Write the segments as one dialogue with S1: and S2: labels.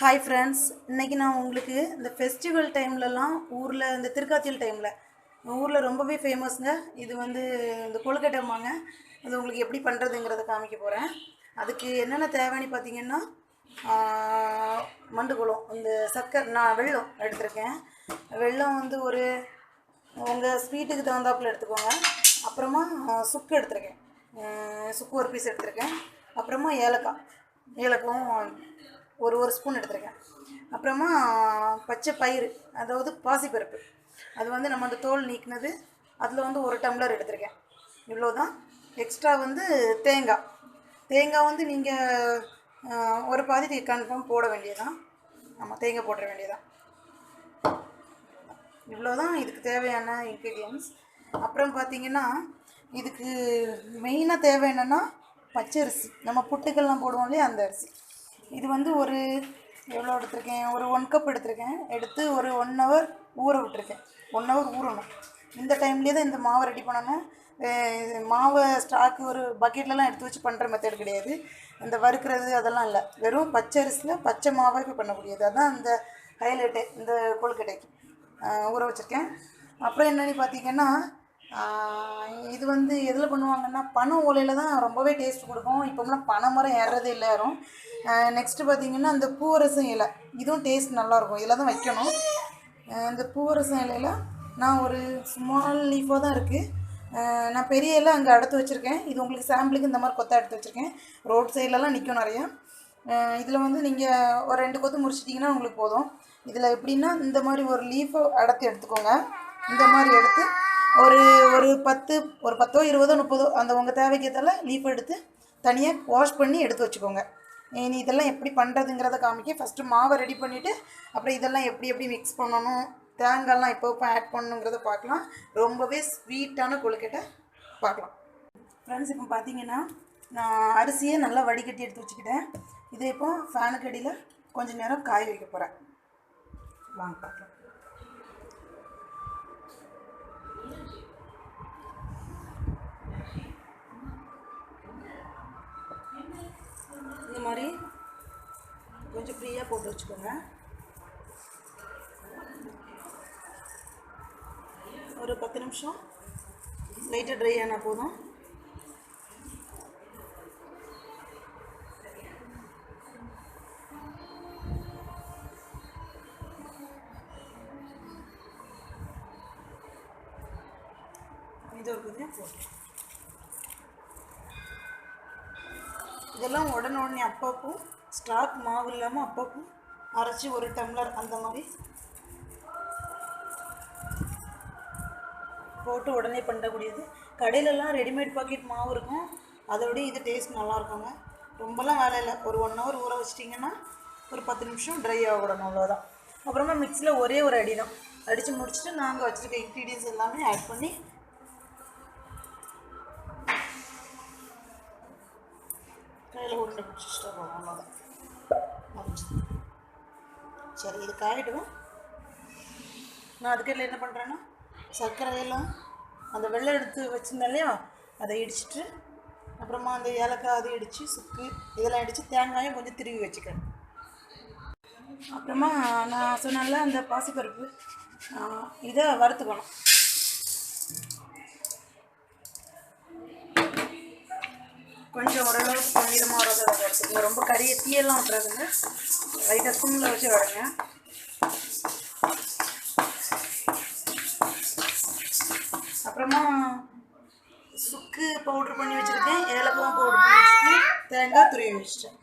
S1: Hi friends இன்றைக்கி நான் உங்களுக்கு இந்த ஃபெஸ்டிவல் டைம்லலாம் ஊரில் இந்த திருக்காத்தியல் டைமில் ஊரில் ரொம்பவே ஃபேமஸ்ங்க இது வந்து இந்த கொழுக்கட்டைம்பாங்க அது உங்களுக்கு எப்படி பண்ணுறதுங்கிறத காமிக்க போகிறேன் அதுக்கு என்னென்ன தேவைன்னு பார்த்தீங்கன்னா ஆஹ், மண்டுக்குளம் இந்த சர்க்கரை நான் வெள்ளம் எடுத்திருக்கேன். வெள்ளம் வந்து ஒரு உங்கள் ஸ்வீட்டுக்கு தகுந்தாப்புல எடுத்துக்கோங்க. அப்புறமா சுக்கு எடுத்திருக்கேன். சுக்கு ஒரு பீஸ் எடுத்திருக்கேன். அப்புறமா ஏலக்காய். ஏலக்காயும் ஒரு ஒரு ஸ்பூன் எடுத்திருக்கேன். அப்புறமா பச்சை பயிறு அதாவது பாசிப்பருப்பு. அது வந்து நம்ம அந்த தோல் நீக்கினது அதில் வந்து ஒரு டம்ளர் எடுத்திருக்கேன். இவ்வளோ தான் எக்ஸ்ட்ரா வந்து தேங்காய் தேங்காய் வந்து நீங்கள் ஒரு பாதி கன்ஃபார்ம் போட வேண்டியதான் ஆமாம் தேங்காய் போட்டுற வேண்டியதான் இவ்வளோ தான் இதுக்கு தேவையான இன்க்ரீடியன்ஸ் அப்புறம் பார்த்தீங்கன்னா இதுக்கு மெயினாக தேவை என்னென்னா பச்சரிசி. நம்ம புட்டுக்கெல்லாம் போடுவோம் இல்லையா அந்த அரிசி. இது வந்து ஒரு எவ்வளோ எடுத்திருக்கேன்? ஒரு ஒன் கப் எடுத்திருக்கேன். எடுத்து ஒரு ஒன் ஹவர் ஊற விட்டுருக்கேன். ஒன் ஹவர் ஊறணும். இந்த டைம்லேயே தான் இந்த மாவை ரெடி பண்ணணும். இது மாவை ஸ்டாக்கு ஒரு பக்கெட்லலாம் எடுத்து வச்சு பண்ணுற மெத்தட் கிடையாது. இந்த வறுக்கிறது அதெல்லாம் இல்லை. வெறும் பச்சரிசியில் பச்சை மாவை இப்போ பண்ணக்கூடியது அதுதான் அந்த ஹைலைட்டு இந்த கொழுக்கட்டைக்கு. ஊற வச்சுருக்கேன். அப்புறம் என்னென்னு பார்த்தீங்கன்னா இது வந்து எதில் பண்ணுவாங்கன்னா பனை ஓலையில் தான் ரொம்பவே டேஸ்ட் கொடுக்கும். இப்போம்லாம் பனை மரம் ஏறுறதே இல்லை யாரும். நெக்ஸ்ட்டு பார்த்தீங்கன்னா அந்த பூவரசம் இலை. இதுவும் டேஸ்ட் நல்லாயிருக்கும் இதில் தான் வைக்கணும். இந்த பூவரசம் இலையில் நான் ஒரு ஸ்மால் லீஃபாக தான் இருக்குது நான் பெரிய இலை அங்கே அடுத்து வச்சுருக்கேன். இது உங்களுக்கு சாம்பிளுக்கு இந்த மாதிரி கொத்தா எடுத்து வச்சுருக்கேன். ரோட் சைட்லலாம் நிற்கும் நிறையா. இதில் வந்து நீங்கள் ஒரு ரெண்டு கொத்து முடிச்சிட்டிங்கன்னா உங்களுக்கு போதும். இதில் எப்படின்னா இந்த மாதிரி ஒரு லீஃபை அடத்து எடுத்துக்கோங்க. இந்த மாதிரி எடுத்து ஒரு ஒரு பத்து ஒரு பத்தோ இருபதோ முப்பதோ அந்த உங்கள் தேவைக்கு லீஃப் எடுத்து தனியாக வாஷ் பண்ணி எடுத்து வச்சுக்கோங்க. இனி இதெல்லாம் எப்படி பண்ணுறதுங்கிறத காமிக்க ஃபஸ்ட்டு மாவை ரெடி பண்ணிவிட்டு அப்புறம் இதெல்லாம் எப்படி எப்படி மிக்ஸ் பண்ணணும் தேங்காய்லாம் எப்போ எப்போ ஆட் பண்ணணுங்கிறத பார்க்கலாம். ரொம்பவே ஸ்வீட்டான கொழுக்கட்டை பார்க்கலாம். ஃப்ரெண்ட்ஸ் இப்போ பார்த்தீங்கன்னா நான் அரிசியை நல்லா வடிகட்டி எடுத்து வச்சுக்கிட்டேன். இதை இப்போ ஃபேனுக்கு அடியில் கொஞ்சம் நேரம் காய வைக்க போகிறேன் வாங்க பார்க்கலாம். இந்த மாதிரி கொஞ்சம் ஃப்ரீயாக போட்டு வச்சுக்கோங்க. ஒரு பத்து நிமிஷம் லைட்டாக ட்ரை ஆனால் போதும். இதெல்லாம் உடனே உடனே அப்பப்போ ஸ்டாக் மாவு இல்லாமல் அப்பப்போ அரைச்சி ஒரு டம்ளர் அந்த மாதிரி போட்டு உடனே பண்ணக்கூடியது கடையிலலாம் ரெடிமேட் பாக்கெட் மாவு இருக்கும். அதோடய இது டேஸ்ட் நல்லாயிருக்குங்க ரொம்பலாம் வேலை இல்லை. ஒரு ஒன் ஹவர் ஊற வச்சிட்டிங்கன்னா ஒரு பத்து நிமிஷம் ட்ரை ஆக அவ்வளோதான் அப்புறமா மிக்ஸியில் ஒரே ஒரு அடி தான் அடித்து முடிச்சுட்டு நாங்கள் வச்சுருக்க இன்க்ரீடியன்ஸ் எல்லாமே ஆட் பண்ணி கையில் உருண்டை பிடிச்சிட்டு போகணும் அவ்வளோதான் சரி இது காயிடும் நான் அதுக்கு என்ன பண்ணுறேன்னா சர்க்கரையெல்லாம் அந்த வெள்ளை எடுத்து வச்சுருந்தேன் இல்லையா அதை இடிச்சிட்டு அப்புறமா அந்த ஏலக்காய் அதை இடித்து சுக்கு இதெல்லாம் இடித்து தேங்காயும் கொஞ்சம் திருவி வச்சுக்கிறேன் அப்புறமா நான் சொன்னேன்ல அந்த பாசிப்பருப்பு இதை வறுத்துக்கணும். கொஞ்சம் ஓரளவுக்கு பொன்னிறமாக வரதை வறுத்துக்கணும் ரொம்ப கறியை தீயெல்லாம் விட்றாதுங்க லைட்டாக ஸ்பூனில் வச்சு வரேங்க அப்புறமா சுக்கு பவுட்ரு பண்ணி வச்சுருக்கேன். ஏலக்காவும் பவுட்ரு பண்ணி வச்சுருக்கேன். தேங்காய் துருவி வச்சிட்டேன்.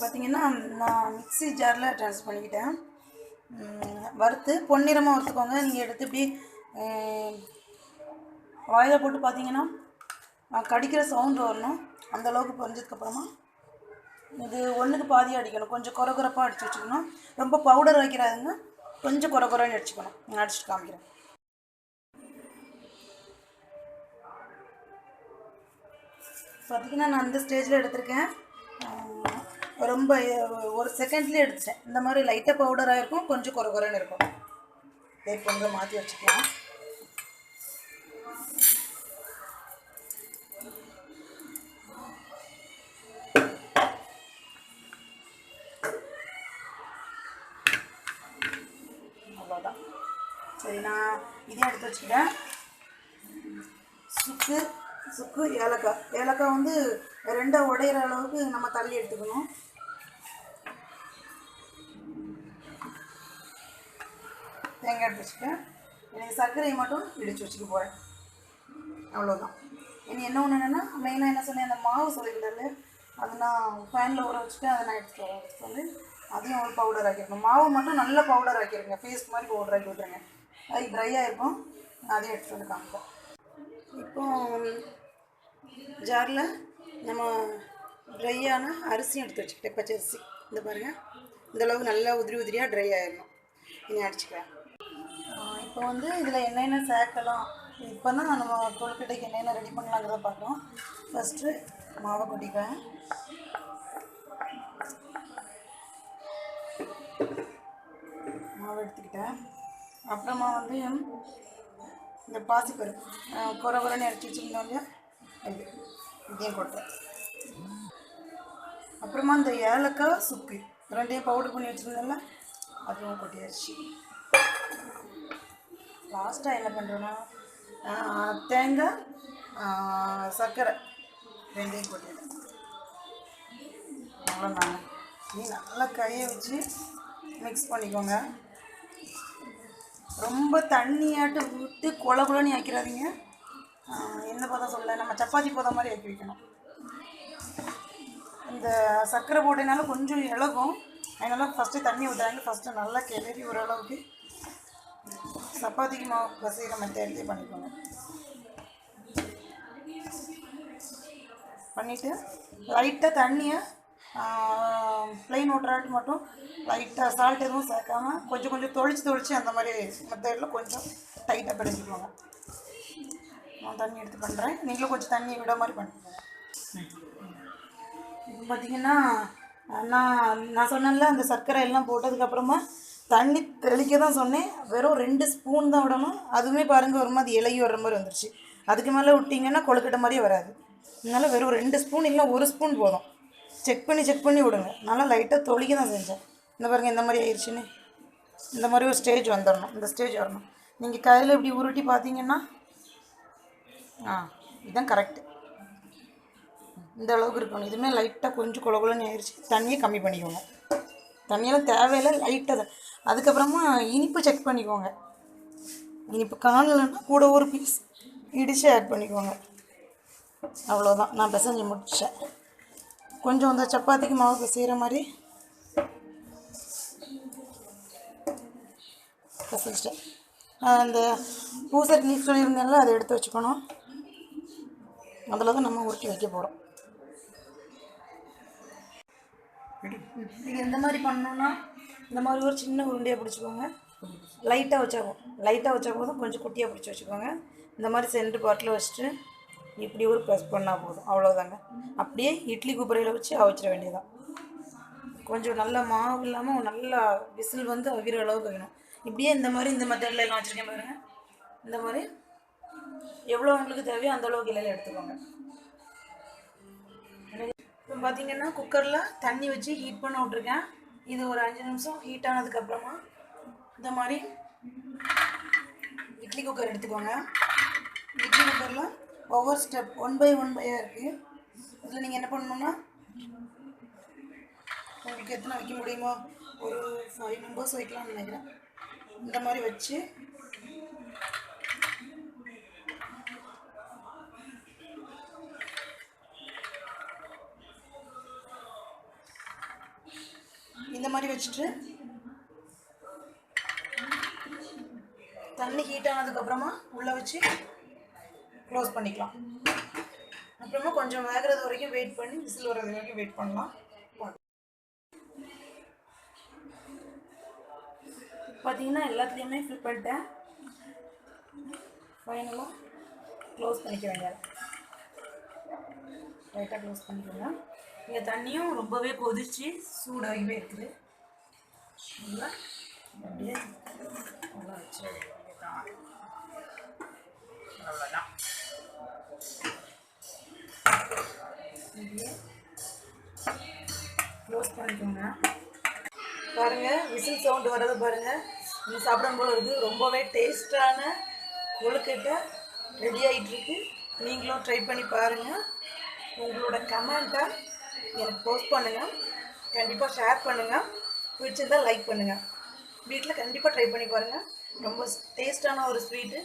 S1: பார்த்தீங்கன்னா நான் மிக்ஸி ஜாரில் ட்ரான்ஸ்ஃபர் பண்ணிக்கிட்டேன். வறுத்து பொன்னிறமாக வறுத்துக்கோங்க. நீங்கள் எடுத்து இப்படி வாயில் போட்டு பார்த்தீங்கன்னா கடிக்கிற சவுண்டு வரணும். அந்தளவுக்கு பொறிஞ்சதுக்கப்புறமா இது ஒன்றுக்கு பாதியாக அடிக்கணும். கொஞ்சம் குறை குறைப்பாக அடித்து வச்சுக்கணும். ரொம்ப பவுடர் வைக்கிறாதுங்க. கொஞ்சம் குறை குறைன்னு அடிச்சுக்கணும். நான் அடிச்சுட்டு காமிக்கிறேன். பார்த்தீங்கன்னா நான் அந்த ஸ்டேஜில் எடுத்திருக்கேன். ரொம்ப ஒரு செகண்ட்லேயே எடுத்துட்டேன். இந்த மாதிரி லைட்டாக பவுடராக இருக்கும். கொஞ்சம் குறை குறைன்னு இருக்கும். இதே பொங்க மாற்றி வச்சுக்கலாம். சரி நான் இதையும் எடுத்து வச்சுக்கிட்டேன் சுக்கு சுக்கு ஏலக்காய். ஏலக்காய் வந்து ரெண்டாக உடையிற அளவுக்கு நம்ம தள்ளி எடுத்துக்கணும். தேங்காய் எடுத்து வச்சுக்கிட்டேன் எனக்கு சர்க்கரையை மட்டும் இடித்து வச்சுக்க போகிறேன் அவ்வளோதான் இனி என்ன ஒன்று என்னென்னா மெயினாக என்ன சொன்னேன் அந்த மாவு சொல்லியிருந்தாரு. அது நான் ஃபேனில் ஊற வச்சுட்டு அதை நான் எடுத்துகிட்டு வரேன். எடுத்துகிட்டு வந்து அதையும் ஒரு பவுடர் ஆக்கிருக்கணும் மாவு மட்டும் நல்ல பவுடர் ஆக்கிருங்க. பேஸ்ட் மாதிரி பவுடர் ஆக்கி விட்ருங்க அது ட்ரை ஆகிருக்கும் அதையும் எடுத்துகிட்டு வந்து காமிப்போம் இப்போ ஜாரில் நம்ம ட்ரையான அரிசியும் எடுத்து வச்சுக்கிட்டேன். பச்சை அரிசி. இந்த பாருங்கள் இந்தளவுக்கு நல்லா உதிரி உதிரியாக ட்ரை ஆகிடணும் இனி அடிச்சுக்கிறேன் இப்போ வந்து இதில் என்னென்ன சேர்க்கலாம். இப்போ தான் நம்ம கொழுக்கட்டைக்கு என்னென்ன ரெடி பண்ணலாங்கிறத பார்க்குறோம் ஃபஸ்ட்டு மாவை கொட்டிக்கிறேன் மாவு எடுத்துக்கிட்டேன். அப்புறமா வந்து இந்த பாசிப்பருப்பு குறை குறைன்னு அரைச்சி வச்சுருந்தோம் இல்லையா? இது இதையும் கொட்டுறேன் அப்புறமா இந்த ஏலக்காய் சுக்கு ரெண்டையும் பவுடர் பண்ணி வச்சுருந்தோம்ல அதுவும் கொட்டியாச்சு. லாஸ்ட்டாக என்ன பண்ணுறோன்னா தேங்காய் சர்க்கரை ரெண்டையும் கொட்டிடுறேன் அவ்வளோதாங்க நீ நல்லா கையை வச்சு மிக்ஸ் பண்ணிக்கோங்க. ரொம்ப தண்ணியாட்டு விட்டு கொல கொலன்னு ஆக்கிறாதீங்க என்ன பதம் சொல்ல நம்ம சப்பாத்தி பதம் மாதிரி ஆக்கி வைக்கணும். இந்த சர்க்கரை போட்டதுனால கொஞ்சம் இலகும். அதனால் ஃபஸ்ட்டு தண்ணி ஊற்றாங்க ஃபஸ்ட்டு நல்லா கிளறி ஓரளவுக்கு சப்பாத்திக்கு மாவு பசைகிற மெத்தட்லேயே பண்ணிக்கோங்க. பண்ணிவிட்டு லைட்டாக தண்ணியை ப்ளைன் ஓட்டுறாட்டு மட்டும் லைட்டாக சால்ட் எதுவும் சேர்க்காம கொஞ்சம் கொஞ்சம் தொளிச்சு தொளிச்சு அந்த மாதிரி மெத்தடில் கொஞ்சம் டைட்டாக பிடிச்சிக்குவாங்க நான் தண்ணி எடுத்து பண்ணுறேன் நீங்களும் கொஞ்சம் தண்ணி விட மாதிரி பண்ணிக்கோங்க இப்போ பார்த்தீங்கன்னா நான் நான் சொன்னேன்ல அந்த சர்க்கரை எல்லாம் போட்டதுக்கப்புறமா தண்ணி தெளிக்க தான் சொன்னேன். வெறும் ரெண்டு ஸ்பூன் தான் விடணும். அதுவுமே பாருங்கள் ஒரு மாதிரி இலகி வர்ற மாதிரி வந்துருச்சு. அதுக்கு மேலே விட்டிங்கன்னா கொழுக்கட்டை மாதிரியே வராது. அதனால் வெறும் ரெண்டு ஸ்பூன் இல்லை ஒரு ஸ்பூன் போதும். செக் பண்ணி செக் பண்ணி விடுங்க. நல்லா லைட்டாக தொளிக்க தான் செஞ்சேன். இந்த பாருங்கள் இந்த மாதிரி ஆயிடுச்சுன்னு இந்த மாதிரி ஒரு ஸ்டேஜ் வந்துடணும் இந்த ஸ்டேஜ் வரணும். நீங்கள் கையில் இப்படி உருட்டி பார்த்தீங்கன்னா ஆ இதுதான் கரெக்டு இந்த அளவுக்கு இருக்கணும். இதுவுமே லைட்டாக கொஞ்சம் குல குலன்னு ஆயிடுச்சு தண்ணியை கம்மி பண்ணிக்கோங்க. தண்ணியெல்லாம் தேவையில்லை லைட்டாக தான். அதுக்கப்புறமா இனிப்பு செக் பண்ணிக்கோங்க. இனிப்பு காணலைன்னா கூட ஒரு பீஸ் இடித்து ஆட் பண்ணிக்கோங்க. அவ்வளோதான் நான் பிசைஞ்சு முடிச்சேன். கொஞ்சம் இந்த சப்பாத்திக்கு மாவு செய்கிற மாதிரி. பிசைச்சிட்டேன் அந்த பூசரி லீஃப் சொல்லியிருந்தேன்ல அதை எடுத்து வச்சுக்கணும். அதில் தான் நம்ம உருட்டி வைக்க போகிறோம் நீங்கள் எந்த மாதிரி பண்ணணுன்னா இந்த மாதிரி ஒரு சின்ன உருண்டையாக பிடிச்சிக்கோங்க. லைட்டாக வச்சாகும் லைட்டாக வச்சா போதும் கொஞ்சம் குட்டியாக பிடிச்சி வச்சுக்கோங்க. இந்த மாதிரி சென்ட்ரு பாட்டில் வச்சுட்டு இப்படி ஒரு ப்ரெஸ் பண்ணால் போதும். அவ்வளோதாங்க அப்படியே இட்லி குப்பரையில் வச்சு அவிச்சிட வேண்டியதான் கொஞ்சம் நல்ல மாவு இல்லாமல் நல்லா விசில் வந்து அவிர அளவுக்கு வேணும். இப்படியே இந்த மாதிரி இந்த மெத்தடில் எல்லாம் வச்சுருக்கேன் பாருங்கள் இந்த மாதிரி எவ்வளோ உங்களுக்கு தேவையோ அந்த அளவுக்கு இலையில எடுத்துக்கோங்க. இப்போ பார்த்தீங்கன்னா குக்கரில் தண்ணி வச்சு ஹீட் பண்ண விட்ருக்கேன் இது ஒரு அஞ்சு நிமிஷம் ஹீட் ஆனதுக்கப்புறமா இந்த மாதிரி இட்லி குக்கர் எடுத்துக்கோங்க. இட்லி குக்கரில் ஒவ்வொரு ஸ்டெப் ஒன் பை ஒன் பையாக இருக்குது இதில் நீங்கள் என்ன பண்ணணும்னா உங்களுக்கு எத்தனை வைக்க முடியுமோ ஒரு ஃபைவ் மெம்பர்ஸ் வைக்கலாம்னு நினைக்கிறேன். இந்த மாதிரி வச்சு இந்த மாதிரி வச்சுட்டு தண்ணி ஹீட் ஆனதுக்கப்புறமா உள்ளே வச்சு க்ளோஸ் பண்ணிக்கலாம். அப்புறமா கொஞ்சம் வேகிறது வரைக்கும் வெயிட் பண்ணி விசில் வர்றது வரைக்கும் வெயிட் பண்ணலாம். பார்த்தீங்கன்னா எல்லாத்துலேயுமே ஃபில் பண்ணிட்டேன். ஃபைனலாக க்ளோஸ் பண்ணிக்க வேண்டியது லைட்டாக க்ளோஸ் பண்ணிக்கோங்க. இங்கே தண்ணியும் ரொம்பவே கொதிச்சு சூடாகவே இருக்குது. நல்லா அப்படியே நல்லா வச்சு அவ்வளோதான் க்ளோஸ் பண்ணிக்கோங்க. பாருங்க விசில் சவுண்ட் வர்றது பாருங்க. இது சாப்பிடும் போல இருக்குது ரொம்பவே டேஸ்டான கொழுக்கட்டை ரெடி ஆகிட்டுருக்கு நீங்களும் ட்ரை பண்ணி பாருங்கள் உங்களோட கமெண்ட்டை எனக்கு போஸ்ட் பண்ணுங்கள் கண்டிப்பாக ஷேர் பண்ணுங்கள் பிடிச்சிருந்தால் லைக் பண்ணுங்கள் வீட்டில் கண்டிப்பாக ட்ரை பண்ணி பாருங்கள் ரொம்ப டேஸ்டான ஒரு ஸ்வீட்டு